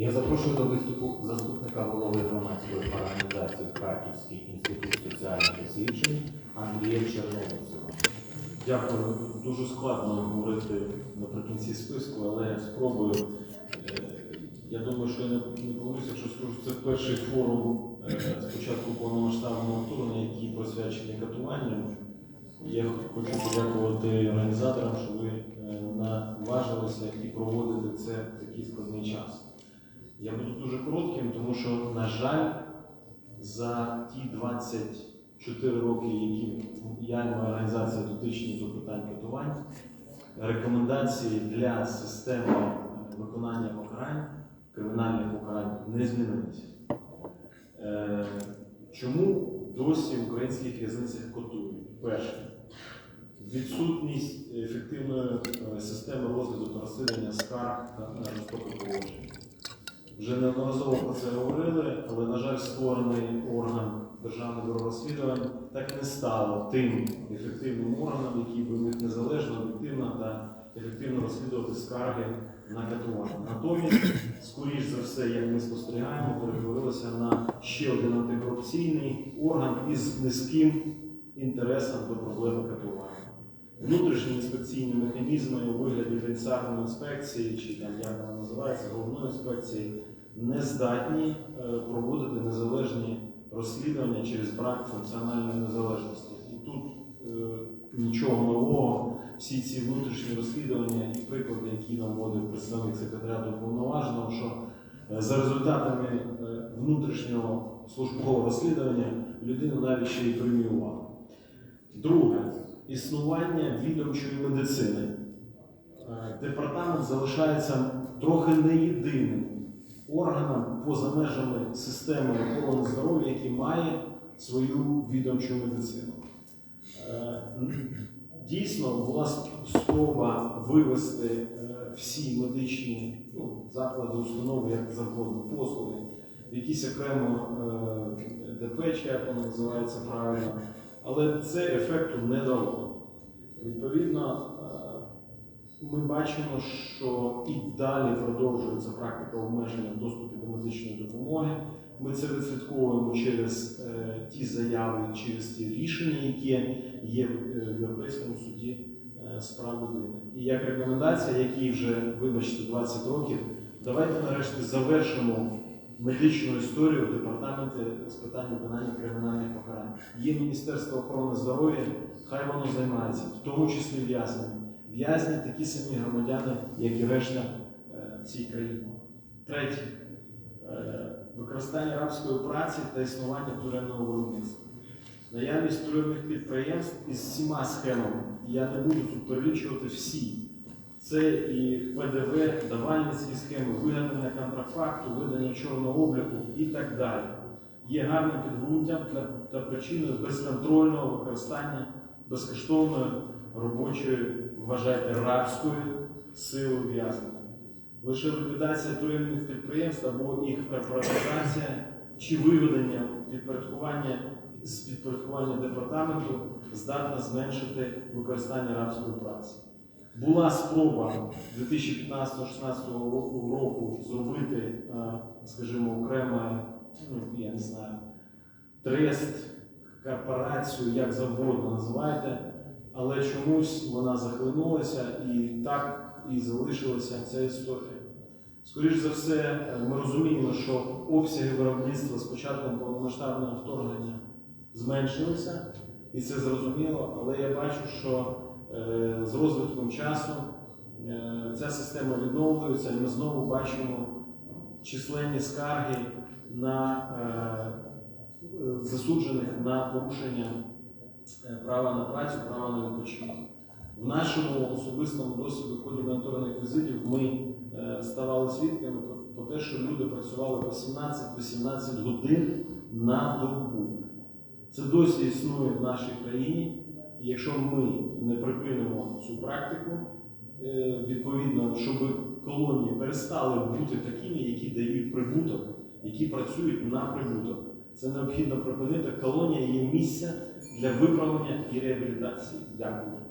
Я запрошую до виступу заступника голови громадської організації Харківський інститут соціальних досліджень Андрія Черновцева. Дякую. Дуже складно говорити наприкінці списку, але я спробую. Е, Я думаю, що я не, помилюся, якщо скажу, це перший форум е, спочатку повномасштабного вторгнення, який присвячений катуванням. Я хочу подякувати організаторам, що ви е, наважилися і проводите це в такий складний час. Я буду дуже коротким, тому що, на жаль, за ті 24 роки, які я і моя організація дотичні до питань катувань, рекомендації для системи виконання покарань, кримінальних покарань не змінилися. Е, Чому досі в українських в'язницях котують? Перше, відсутність ефективної е, системи розгляду та розслідування скарг на на жорстоке положення. Вже неодноразово про це говорили, але, на жаль, створений орган Державного бюро розслідувань так і не стало тим ефективним органом, який би міг незалежно, об'єктивно та ефективно розслідувати скарги на катування. Натомість, скоріш за все, як ми спостерігаємо, перетворилося на ще один антикорупційний орган із низьким інтересом до проблеми катування. Внутрішні інспекційні механізми у вигляді пенсарної інспекції, чи там як вона називається, головної інспекції, не здатні е, проводити незалежні розслідування через брак функціональної незалежності. І тут е, нічого нового, всі ці внутрішні розслідування і приклади, які наводив представник секретаріату повноваженого, що е, за результатами е, внутрішнього службового розслідування людину навіть ще й преміювали. Друге, існування відомчої медицини. Департамент залишається трохи не єдиним органом поза межами системи охорони здоров'я, який має свою відомчу медицину. Е, Дійсно, була спроба вивести е, всі медичні ну, заклади, установи, як завгодно, послуги, якісь окремо е, ДП, чи як воно називається правильно, але це ефекту не дало. Відповідно, ми бачимо, що і далі продовжується практика обмеження в доступі до медичної допомоги. Ми це відслідковуємо через е, ті заяви, через ті рішення, які є в е, Європейському суді е, з прав людини. І як рекомендація, які вже, вибачте, 20 років, давайте нарешті завершимо медичну історію в департаменті з питань виконання кримінальних покарань. Є Міністерство охорони здоров'я, хай воно займається, в тому числі в'язнями. В'язні такі самі громадяни, як і решта е, в цій. Третє. Е, Використання рабської праці та існування тюремного виробництва. Наявність тюремних підприємств із всіма схемами. Я не буду тут перелічувати всі. Це і ПДВ, давальницькі схеми, вигадання контрафакту, видання чорного обліку і так далі. Є гарним підґрунтям та причиною безконтрольного використання безкоштовної робочої, вважайте, рабської сили в'язнення. Лише ліквідація тюремних підприємств або їх корпоратизація чи виведення підпорядкування з підпорядкування департаменту здатна зменшити використання рабської праці. Була спроба 2015-16 року, зробити, е, скажімо, окреме, ну, я не знаю, трест, корпорацію, як завгодно називайте, але чомусь вона захлинулася і так і залишилася ця історія. Скоріше за все, е, ми розуміємо, що обсяги виробництва з початком повномасштабного вторгнення зменшилися, і це зрозуміло, але я бачу, що е, з розвитком часу е, ця система відновлюється, і ми знову бачимо численні скарги на засуджених на порушення права на працю, права на відпочинок. В нашому особистому досвіді в ході моніторних візитів ми е, ставали свідками про, те, що люди працювали по 17-18 годин на добу. Це досі існує в нашій країні. Якщо ми не припинимо цю практику, е, відповідно, щоб колонії перестали бути такими, які дають прибуток, які працюють на прибуток. Це необхідно припинити. Колонія є місце для виправлення і реабілітації. Дякую.